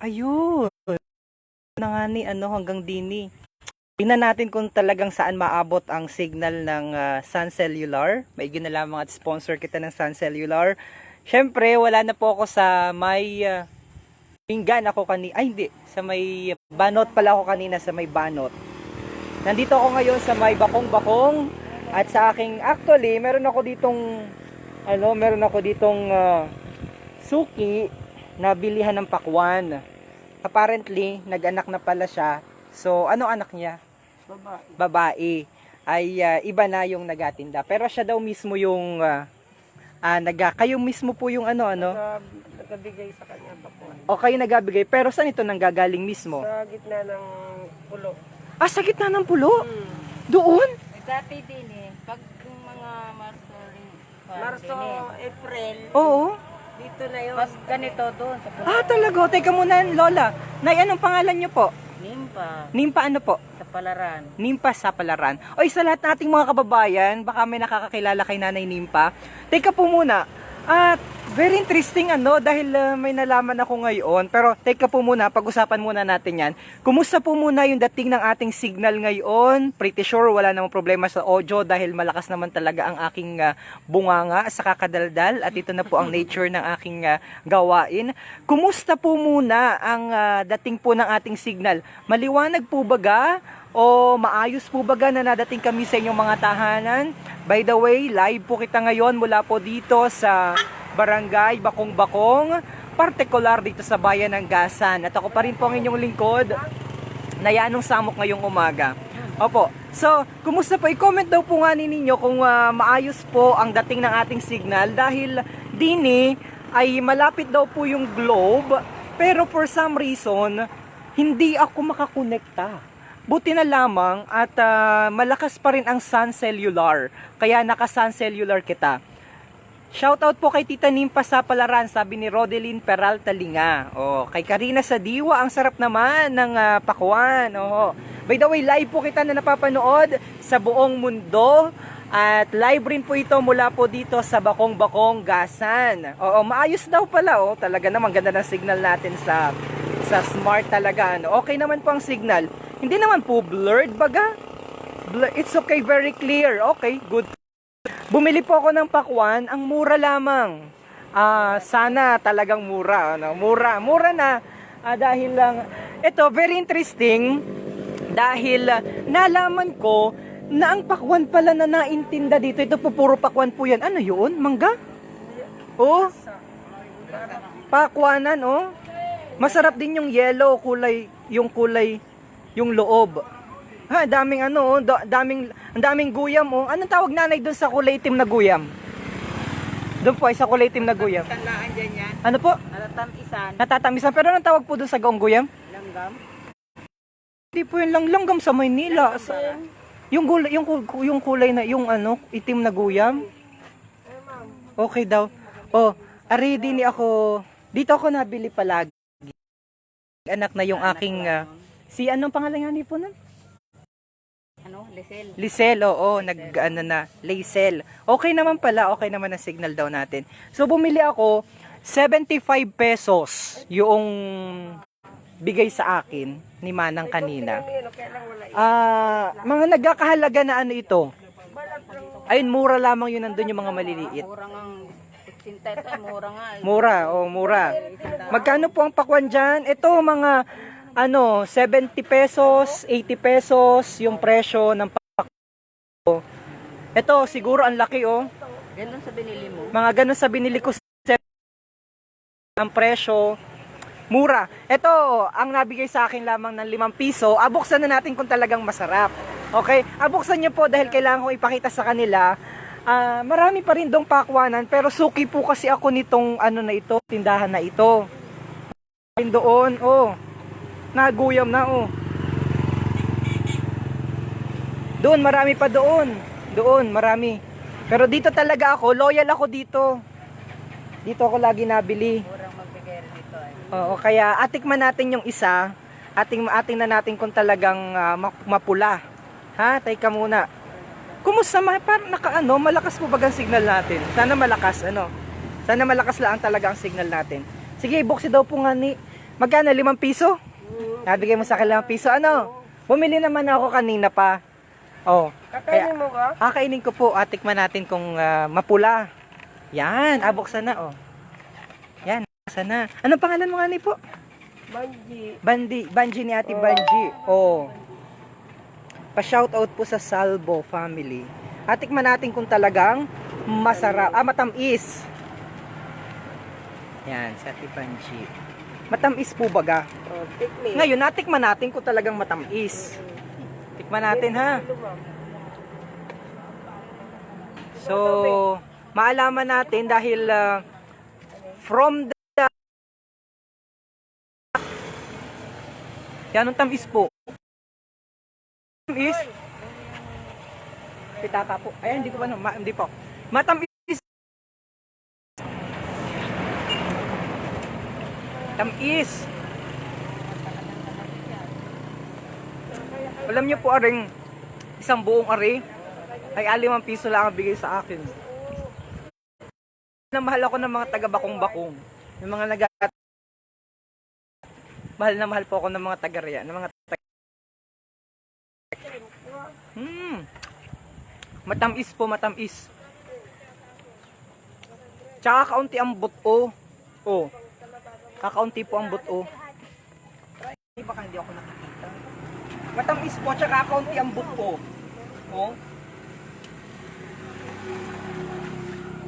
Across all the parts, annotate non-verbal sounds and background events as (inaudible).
Ayun. Na nga ni, ano, hanggang dini. Tingnan natin kung talagang saan maabot ang signal ng ah, Sun Cellular. Maigi na lamang at sponsor kita ng Sun Cellular. Siyempre, wala na po ako sa may ah, pinggan ako kanina. Ay, hindi. Sa may banot pala ako kanina sa may banot. Nandito ako ngayon sa may bakong-bakong. At sa aking, actually, meron ako ditong, ano, meron ako ditong ah, suki na bilihan ng pakwan. Apparently, nag-anak na pala siya. So, ano anak niya? Babae. Babae. Ay ah, iba na yung nagatinda. Pero siya daw mismo yung ah, ah, naga, kayo mismo po yung ano ano. Nag, nagabigay sa kanya papuan. O kayo nagabigay. Pero saan ito nanggagaling mismo? Sa gitna ng pulo. Ah, sa gitna ng pulo? Hmm. Doon? Dati din eh, pag mga Marso. Marso, April, Oo. Dito na yun. Mas ganito doon sa. Ah, talaga. Teka muna, Lola. Nay, anong pangalan niyo po? Nimpa, Nimpa ano po? sa palaran. Nimpa sa Palaran. Oy, sa lahat nating mga kababayan, baka may nakakakilala kay Nanay Nimpa. Teka po muna. At very interesting ano dahil uh, may nalaman ako ngayon. Pero teka po muna, pag-usapan muna natin 'yan. Kumusta po muna yung dating ng ating signal ngayon? Pretty sure wala namang problema sa audio dahil malakas naman talaga ang aking uh, bunganga sa kakadaldal at ito na po ang nature ng aking uh, gawain. Kumusta po muna ang uh, dating po ng ating signal? Maliwanag po baga o maayos po baga na nadating kami sa inyong mga tahanan? By the way, live po kita ngayon mula po dito sa Barangay Bakong Bakong, partikular dito sa bayan ng Gasan. At ako pa rin po ang inyong lingkod, na Yanong Samok ngayong umaga. Opo. So, kumusta po? I-comment daw po nga ninyo kung ah, maayos po ang dating ng ating signal dahil dini ay malapit daw po yung globe pero for some reason hindi ako makakonekta. Buti na lamang at ah, malakas pa rin ang Sun Cellular. Kaya naka Sun Cellular kita. Shoutout po kay Tita Nimpa sa Palaran, sabi ni Rodeline Peralta Linga. Oh, kay Karina sa Diwa, ang sarap naman ng ah, pakwan. Oh. By the way, live po kita na napapanood sa buong mundo. At live rin po ito mula po dito sa Bakong Bakong Gasan. Oo, maayos daw pala oh. Talaga naman ganda ng signal natin sa sa smart talaga. Ano. Okay naman po ang signal. Hindi naman po blurred baga. Blur- It's okay, very clear. Okay, good. Bumili po ako ng pakwan, ang mura lamang. Ah, sana talagang mura, ano? Mura, mura na Ah, dahil lang ito very interesting dahil ah, nalaman ko na ang pakwan pala na naintinda dito. Ito po puro pakwan po 'yan. Ano 'yun? Mangga? Oh. Pakwanan, oh. Masarap din yung yellow, kulay, yung kulay, yung loob. Ha, daming ano, oh, da- daming, ang daming guyam, oh. Anong tawag nanay doon sa kulay itim na guyam? Doon po ay sa kulay itim na guyam. Tandaan dyan yan. Ano po? Alatam isan, Natatamisan. Pero anong tawag po doon sa gaong guyam? langgam. Hindi po yung lang langgam sa Maynila. Sa, yung gulay, yung, yung kulay na, yung ano, itim na guyam. Okay daw. Oh, ari din ni ako. Dito ako nabili palagi. Anak na yung aking ah, si anong pangalan nga ni po nun? Ano, Lisel. Lisel, oo, nag, ano na, Lacel. Okay naman pala, okay naman ang signal daw natin. So, bumili ako, 75 pesos yung bigay sa akin ni Manang kanina. Ah, mga nagkakahalaga na ano ito. Ayun, mura lamang yun nandun yung mga maliliit. Mura nga. Mura, oh, mura. Magkano po ang pakwan dyan? Ito, mga, ano, 70 pesos, 80 pesos, yung presyo ng pakwan. Ito, siguro ang laki, oh. Ganun sa binili mo. Mga ganun sa binili ko, ang presyo, mura. Ito, ang nabigay sa akin lamang ng 5 piso. Abuksan na natin kung talagang masarap. Okay? Abuksan niyo po dahil kailangan ko ipakita sa kanila. Ah, marami pa rin dong pakwanan pero suki po kasi ako nitong ano na ito, tindahan na ito. Doon, oh. Naguyam na, oh. Doon, marami pa doon. Doon, marami. Pero dito talaga ako, loyal ako dito. Dito ako lagi nabili. Murang magbigay eh. Oo, kaya atikman natin yung isa. Ating ating na natin kung talagang ma- mapula. Ha? Teka muna. Kumusta ma par naka ano, malakas po ba ang signal natin? Sana malakas ano. Sana malakas lang talaga ang signal natin. Sige, buksi daw po nga ni Magkano? Limang piso? Nabigay mo sa akin limang piso. Ano? Bumili naman ako kanina pa. Oh. Kakainin mo ba? Kakainin ko po. At tikman natin kung ah, mapula. Yan. Ah, buksan na. Oh. Yan. Buksan na. Anong pangalan mo nga ni po? Banji. Bandi. Banji ni Ate Banji. Oh. Pa-shoutout po sa Salvo family. At tikman natin kung talagang masarap. Ah, matamis. Yan. Sa Ate Banji. Matamis po baga. Oh, tikmi. Ngayon, natikman natin kung talagang matamis. Tikman natin ha. So, maalaman natin dahil uh, from the Yan ang tamis po. Tamis. Pitata po. Ayan, hindi ko pa, ma, hindi po. Matamis. Tamis. Alam niyo po, aring isang buong ari ay alimang piso lang ang bigay sa akin. Na mahal ako ng mga taga-bakong-bakong. Yung mga nag Mahal na mahal po ako ng mga taga-riya, ng mga taga Hmm. Matamis po, matamis. Tsaka kaunti ang buto. Oh. Kakaunti po ang buto. Hindi baka hindi ako nakikita. Matamis po, tsaka kaunti ang buto. Oh.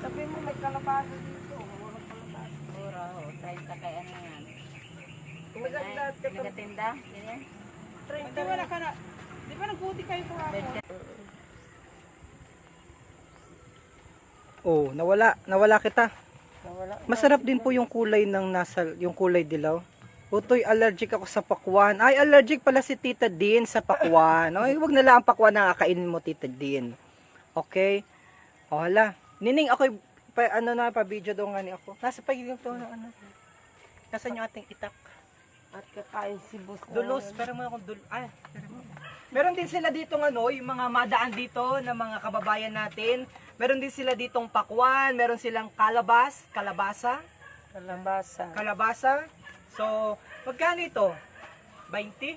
Sabi mo may kalabasa dito. Walang kalabasa. Siguro, oh, 30 kaya ano yan. Maganda. Ay, Nagatinda? Ganyan? Di ba na ka na? Di ba nagbuti kayo po ako? Oh, nawala, nawala kita. Masarap din po yung kulay ng nasa, yung kulay dilaw. Utoy, allergic ako sa pakwan. Ay, allergic pala si Tita Din sa pakwan. (laughs) Ay, wag na lang ang pakwan na kakainin mo, Tita Din. Okay? O, hala. Nining, ako, pa, ano na, pa-video daw nga ni ako. Nasa pagiging to, na, ano. Nasaan yung ating itak? At kakain si na Dulos, pero mo akong dul... Ay, pero mo. Meron din sila ditong ano, yung mga madaan dito na mga kababayan natin. Meron din sila ditong pakwan, meron silang kalabas, kalabasa, Kalabasa. kalabasa. So, magkano ito? 20?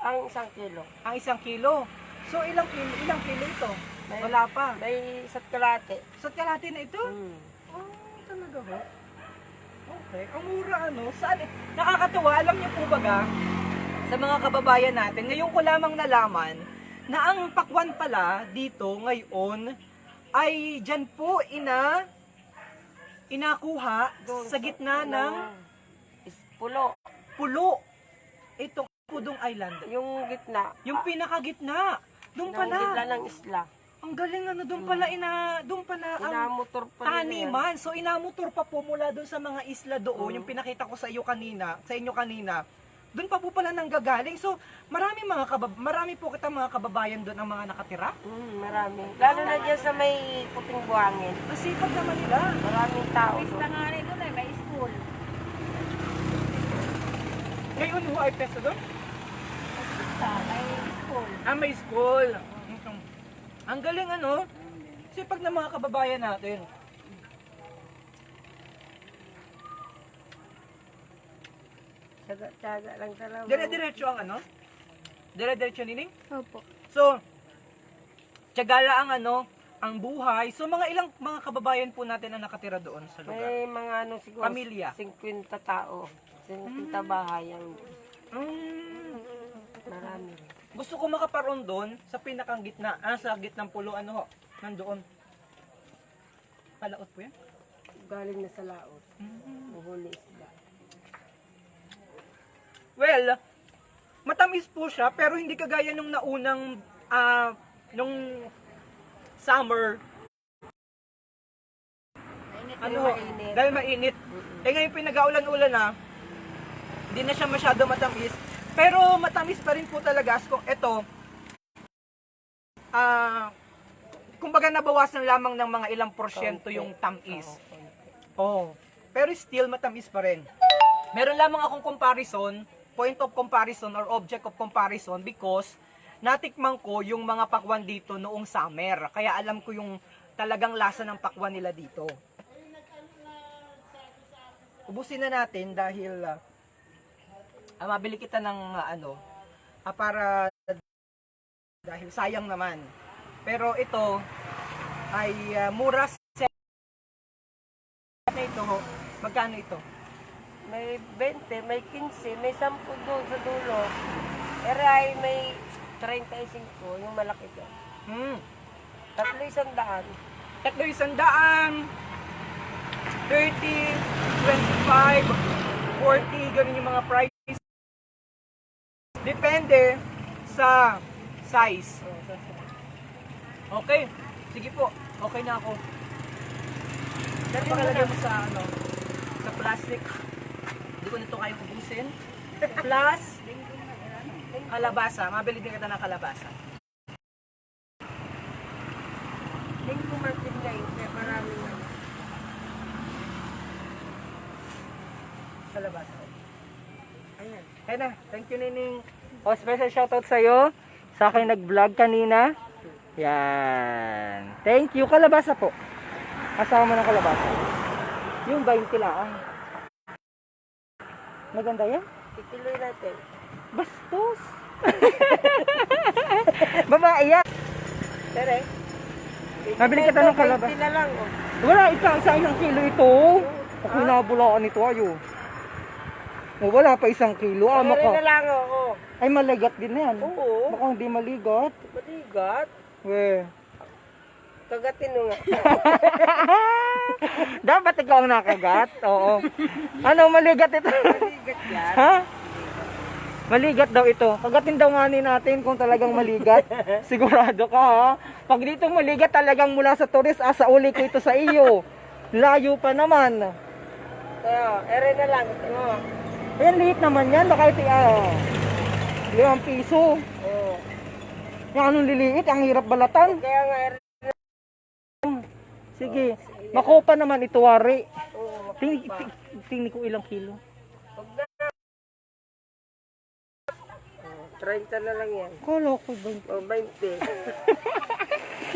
Ang isang kilo. Ang isang kilo. So, ilang kilo, ilang kilo ito? Wala pa. May isa't kalate. So, kalahati na ito? Hmm. Oh, talaga ba? Okay. Ang mura ano? Saan? eh? Nakakatuwa. Alam niyo po baga, sa mga kababayan natin, ngayon ko lamang nalaman na ang pakwan pala dito ngayon ay dyan po ina inakuha sa gitna ng pulo. pulo. Itong Pudong Island. Yung gitna. Yung pinakagitna. Doon Ng gitna pala. ng isla. Ang galing ano, doon pala ina, doon pala ang Inamotor pa taniman. So inamotor pa po mula doon sa mga isla doon, yung pinakita ko sa iyo kanina, sa inyo kanina. Doon pa po pala nang gagaling. So marami mga kabab marami po kita mga kababayan doon ang mga nakatira. Hmm, marami. Lalo na dyan sa may puting buhangin. Masipag naman nila. Maraming tao. doon. nga rin doon eh, may school. Ngayon ho ay peso doon. May school. Ah, may school. Ang galing ano. Sipag ng mga kababayan natin. Tsaga-tsaga lang talaga. Dire-diretso ang ano? Dire-diretso nining? Opo. So, tiyagala ang ano, ang buhay. So, mga ilang mga kababayan po natin ang nakatira doon sa lugar. May mga ano siguro. Pamilya. 50 tao. 50 bahay ang Mm, marami gusto ko makaparoon doon sa pinakang gitna, ah, sa gitnang pulo, ano ho, nandoon. Palaot po yan? Galing na sa laot. Uhuli isda. Well, matamis po siya, pero hindi kagaya nung naunang, ah, nung summer, ano, mainit. dahil mainit. Eh ngayon pinag-aulan-ulan na, hindi na siya masyado matamis. Pero matamis pa rin po talaga. Kung ito, ah, kumbaga nabawasan lamang ng mga ilang porsyento yung tamis. Oh, pero still matamis pa rin. Meron lamang akong comparison, point of comparison or object of comparison because natikman ko yung mga pakwan dito noong summer. Kaya alam ko yung talagang lasa ng pakwan nila dito. Ubusin na natin dahil ah, ah, mabili kita ng ah, ano, ah, para dahil sayang naman. Pero ito ay ah, mura na ito. Magkano ito? May 20, may 15, may 10 doon sa dulo. Eray, may 35, yung malaki doon. Hmm. Tatlo isang daan. Tatlo isang daan, 30, 25, 40, ganun yung mga prices. Depende sa size. Okay, sige po. Okay na ako. Pero pakalagay mo sa ano, sa plastic. Hindi ko nito kayang ubusin. Plus, kalabasa. Mabili din kita ng kalabasa. Linggo martin ngayon, kaya marami na. Kalabasa. Ayan. Kaya na. Thank you, Nining. O, special shoutout sa'yo. Sa akin nag-vlog kanina. Yan. Thank you. Kalabasa po. Kasama ng kalabasa. Yung 20 lang. Maganda yan. Tituloy natin. Bastos. (laughs) Babae yan. Tere. Nabili kita ng kalabasa. 20 na lang, oh. Wala, ikaw sa isang kilo ito. Ako nabulaan ito ayo. O, wala pa isang kilo. Ah, Tere na maka, lang, oh. ay maligat din yan. Oo. Baka hindi maligat. Maligat. We. Kagatin mo nga. (laughs) Dapat ikaw ang nakagat. Oo. Ano, maligat ito? Maligat yan. ha? Maligat daw ito. Kagatin daw nga natin kung talagang maligat. (laughs) Sigurado ka ha. Pag dito maligat talagang mula sa turis, asa uli ko ito sa iyo. Layo pa naman. Kaya, ere na lang. Oh. Ayan, liit naman yan. Baka ito, ah, limang piso. Oh. Yung anong liliit, ang hirap balatan. Kaya nga, ere. Sige, makopa naman ito, wari. Oh. Tingni, ting- tingni ko ilang kilo. Huwag na. Oh, 30 na lang yan. Kala ko ba? O, 20. (laughs)